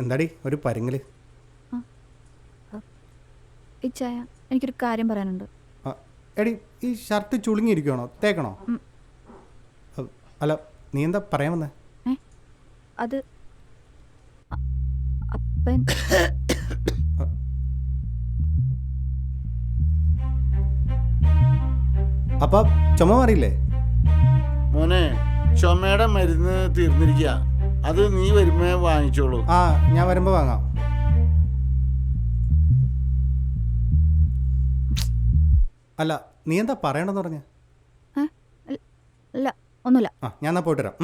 എന്താടി ഒരു പരുങ്ങൽ? ഇച്ചായ എനിക്കൊരു കാര്യം പറയാനുണ്ട്. എടി ഈ ഷർട്ട് ചുളുങ്ങിയിരിക്കണോ തേക്കണോ? അല്ല നീ എന്താ പറയാൻ വന്നേ? അത് അപ്പൻ അപ്പൊ ചുമ മാറിയില്ലേ? മോനെ ചുമയുടെ മരുന്ന് തീർന്നിരിക്കുക അത് നീ വരുമ്പോ വാങ്ങിച്ചോളൂ. ആ ഞാൻ വരുമ്പോ വാങ്ങാം. അല്ല നീ എന്താ പറയണെന്ന് പറഞ്ഞ? അല്ല- ഒന്നുമില്ല. ആ ഞാൻ എന്നാ പോയിട്ട് വരാം.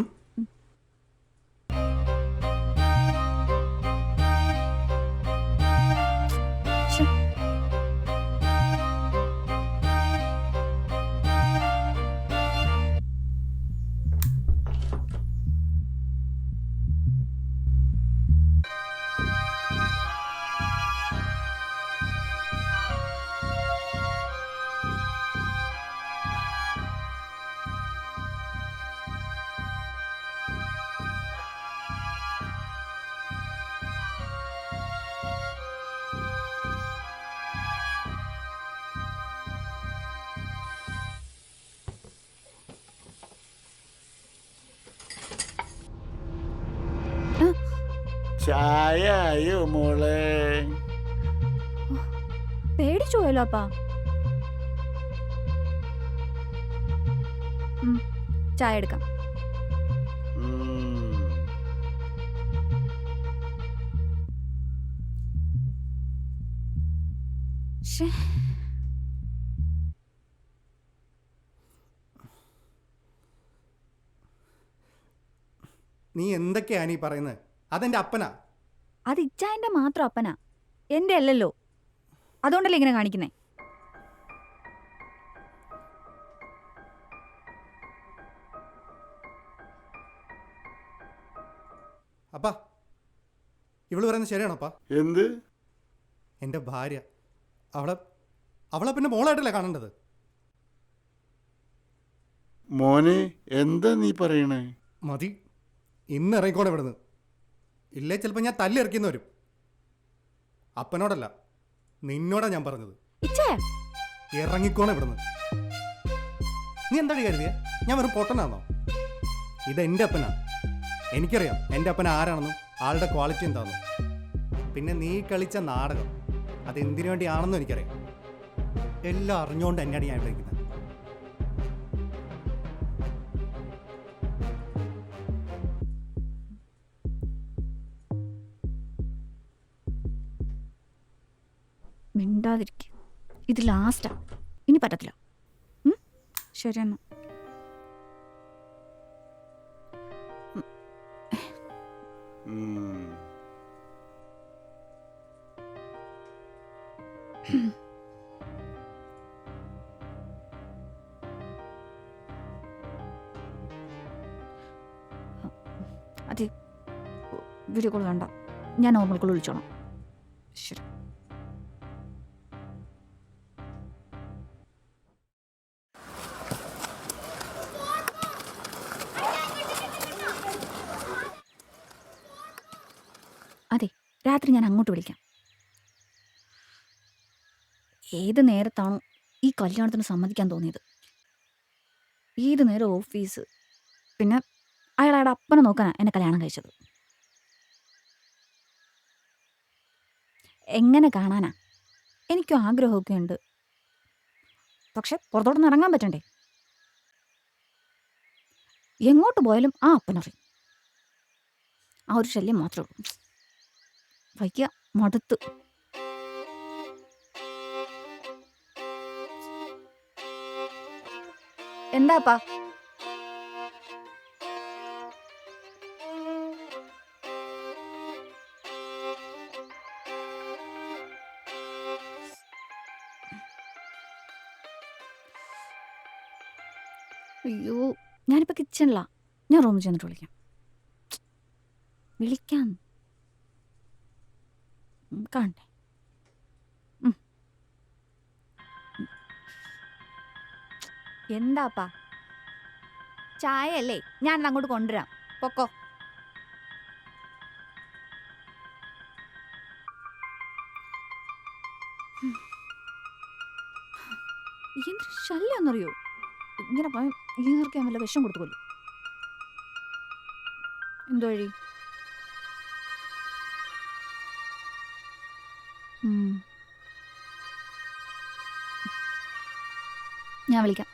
ചായ ആയോ മോളെ? പേടിച്ചു പോയല്ലോ അപ്പാ ചായ എടുക്കാം. നീ എന്തൊക്കെയാണ് ഈ പറയുന്നത് അതെന്റെ അപ്പനാ. അത് ഇച്ചായന്റെ മാത്രം അപ്പനാ. എന്റെ അല്ലല്ലോ. അതുകൊണ്ടല്ലേ ഇങ്ങനെ കാണിക്കുന്നേ? അപ്പാ ഇവൾ പറയുന്നത് ശരിയാണോ അപ്പാ? എന്ത്? എന്റെ ഭാര്യ. അവളെ അവളെ പിന്നെ മോളായിട്ടല്ലേ കാണേണ്ടത്? മോനെ എന്താ നീ പറയണേ? മതി. ഇന്ന് ഇറങ്ങിക്കോടെ ഇവിടുന്ന്. ഇല്ലേ ചിലപ്പോൾ ഞാൻ തല്ലിറക്കിന്ന് വരും. അപ്പനോടല്ല നിന്നോടാ ഞാൻ പറഞ്ഞത്. ഇച്ചേ. ഇറങ്ങിക്കോണം ഇവിടുന്ന്. നീ എന്താടി കരുതിയ? ഞാൻ വെറും പൊട്ടനാണോ ഇത് എന്റെ അപ്പനാ. എനിക്കറിയാം എന്റെ അപ്പൻ ആരാണെന്നും ആളുടെ ക്വാളിറ്റി എന്താണെന്നും പിന്നെ നീ കളിച്ച നാടകം അത് എന്തിനു വേണ്ടിയാണെന്നും എനിക്കറിയാം. എല്ലാം അറിഞ്ഞുകൊണ്ട് തന്നെയാണ് ഞാൻ ഇവിടെ മിണ്ടാതിരിക്കുക ഇത് ലാസ്റ്റാ ഇനി പറ്റത്തില്ല? ശരി എന്നാ. അതെ. വീഡിയോ കോൾ വേണ്ട. ഞാൻ നോർമൽ കോൾ വിളിച്ചോളാം. ശരി. രാത്രി ഞാൻ അങ്ങോട്ട് വിളിക്കാം. ഏത് നേരത്താണോ ഈ കല്യാണത്തിന് സമ്മതിക്കാൻ തോന്നിയത്? ഏത് നേരം ഓഫീസ്? പിന്നെ അയാൾ അയാളുടെ അപ്പനെ നോക്കാനാണ് എന്നെ കല്യാണം കഴിച്ചത്. എങ്ങനെ കാണാനാ? എനിക്കും ആഗ്രഹമൊക്കെ ഉണ്ട്. പക്ഷെ പുറത്തോട്ടൊന്നും ഇറങ്ങാൻ പറ്റണ്ടേ? എങ്ങോട്ട് പോയാലും ആ അപ്പനറിയും. ആ ഒരു ശല്യം മാത്രമേ ഉള്ളൂ. വയ്യ. മടുത്തു. എന്താപ്പാ? അയ്യോ ഞാനിപ്പോ കിച്ചണിലാ ഞാൻ റൂമിൽ ചെന്നിട്ട് വിളിക്കാം. വിളിക്കാം. കാണട്ടെ. എന്താപ്പാ? ചായ അല്ലേ ഞാൻ അങ്ങോട്ട് കൊണ്ടുവരാം. പൊക്കോ. ഉം. എന്തൊരു ശല്യാന്നറിയോ? ഇങ്ങനെ പോയാൽ ഈർക്കാൻ വല്ല വിഷം കൊടുത്തു കൊല്ലും. എന്തോ വഴി? ഞാൻ വിളിക്കാം.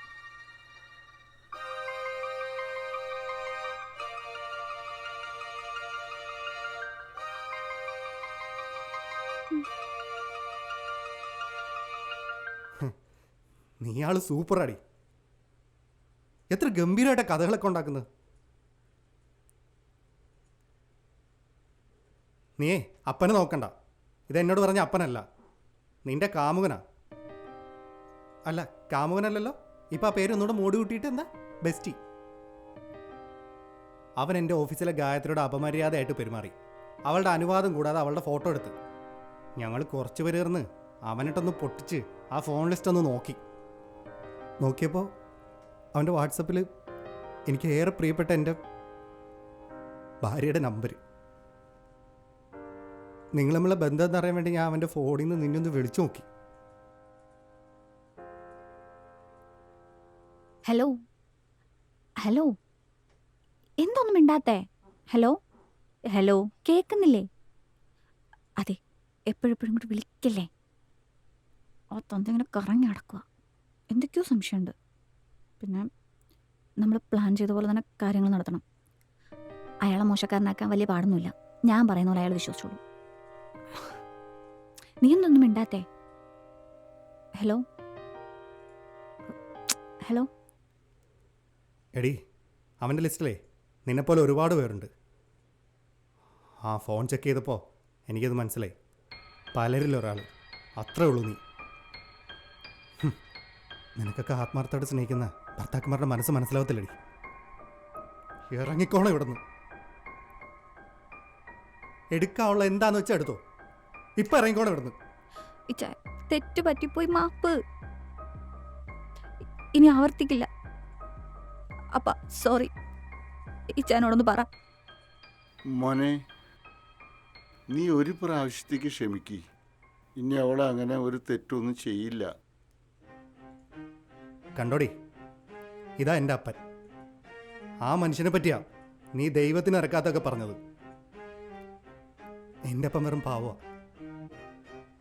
നീ ആൾ സൂപ്പറാടി. എത്ര ഗംഭീരമായിട്ടാ കഥകളൊക്കെ ഉണ്ടാക്കുന്നത്. നീ അപ്പനെ നോക്കണ്ട. ഇത് എന്നോട് പറഞ്ഞ അപ്പനല്ല. നിന്റെ കാമുകനാ. അല്ല കാമുകനല്ലല്ലോ? ഇപ്പം ആ പേര് ഒന്നുകൂടെ മൂടി കൂട്ടിയിട്ട് എന്താ? ബെസ്റ്റി. അവൻ എന്റെ ഓഫീസിലെ ഗായത്രിയുടെ അപമര്യാദയായിട്ട് പെരുമാറി. അവളുടെ അനുവാദം കൂടാതെ അവളുടെ ഫോട്ടോ എടുത്ത്. ഞങ്ങൾ കുറച്ച് പേര് ചേർന്ന് അവനിട്ടൊന്ന് പൊട്ടിച്ച് ആ ഫോൺ ലിസ്റ്റ് ഒന്ന് നോക്കി. നോക്കിയപ്പോൾ അവന്റെ വാട്സപ്പിൽ എനിക്ക് ഏറെ പ്രിയപ്പെട്ട എന്റെ ഭാര്യയുടെ നമ്പർ നിങ്ങൾ നമ്മളെ ബന്ധം എന്നറിയാൻ വേണ്ടി ഞാൻ അവന്റെ ഫോണിൽ നിന്ന് നിന്നൊന്ന് വിളിച്ചു നോക്കി. ഹലോ. ഹലോ. എന്തൊന്നും മിണ്ടാത്തേ? ഹലോ. ഹലോ കേൾക്കുന്നില്ലേ അതെ എപ്പോഴെപ്പോഴും കൂടി വിളിക്കല്ലേ? ആ തന്ത ഇങ്ങനെ കറങ്ങി അടക്കുക എന്തൊക്കെയോ സംശയമുണ്ട്. പിന്നെ നമ്മൾ പ്ലാൻ ചെയ്ത പോലെ തന്നെ കാര്യങ്ങൾ നടത്തണം. അയാളെ മോശക്കാരനാക്കാൻ വലിയ പാടൊന്നുമില്ല. ഞാൻ പറയുന്ന പോലെ അയാൾ വിശ്വസിച്ചോളൂ. നീ എന്തൊന്നും മിണ്ടാത്തേ? ഹലോ. ഹലോ. എടി അവന്റെ ലിസ്റ്റിലേ നിന്നെപ്പോലെ ഒരുപാട് പേരുണ്ട്. ആ ഫോൺ ചെക്ക് ചെയ്തപ്പോൾ എനിക്കത് മനസ്സിലായി. പലരിലൊരാൾ അത്രേ ഉള്ളൂ നീ. നിനക്കൊക്കെ ആത്മാർത്ഥമായിട്ട് സ്നേഹിക്കുന്ന ഭർത്താക്കന്മാരുടെ മനസ്സ് മനസ്സിലാവത്തില്ലടി. ഇറങ്ങിക്കോണം ഇവിടുന്ന്. എടുക്കാനുള്ള എന്താന്ന് വെച്ചാൽ എടുത്തോ. ഇപ്പൊ ഇറങ്ങിക്കോണം ഇവിടുന്ന്. തെറ്റ് പറ്റിപ്പോയി മാപ്പ്. ഇനി ആവർത്തിക്കില്ല. അപ്പ സോറി ഇച്ചാനോടൊന്ന് പറ. മോനെ നീ ഒരു പ്രാവശ്യത്തേക്ക് ക്ഷമിക്ക്. ഇനി അവളെ അങ്ങനെ ഒരു തെറ്റൊന്നും ചെയ്യില്ല. കണ്ടോടി ഇതാ എന്റെ അപ്പൻ. ആ മനുഷ്യനെ പറ്റിയാ നീ ദൈവത്തിന് ഇറക്കാത്തൊക്കെ പറഞ്ഞത്. എന്റെ അപ്പം വെറും പാവ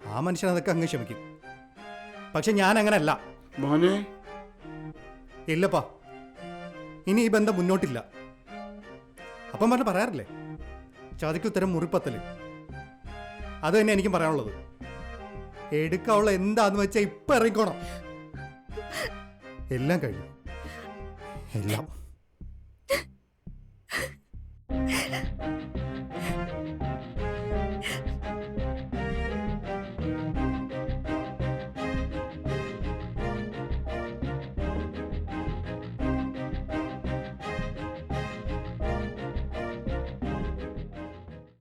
ആ മനുഷ്യൻ അതൊക്കെ അങ്ങ് ക്ഷമിക്കും. പക്ഷെ ഞാൻ അങ്ങനല്ല. മോനെ. ഇല്ലപ്പാ. ഇനി ഈ ബന്ധം മുന്നോട്ടില്ല. അപ്പം പറഞ്ഞ് പറയാറില്ലേ? ചതിക്ക് ഉത്തരം മുറിപ്പത്തൽ. അത് തന്നെ എനിക്കും പറയാനുള്ളത്. എടുക്കാനുള്ള എന്താന്ന് വെച്ചാൽ ഇപ്പം ഇറങ്ങിക്കോണം. എല്ലാം കഴിഞ്ഞു. എല്ലാം.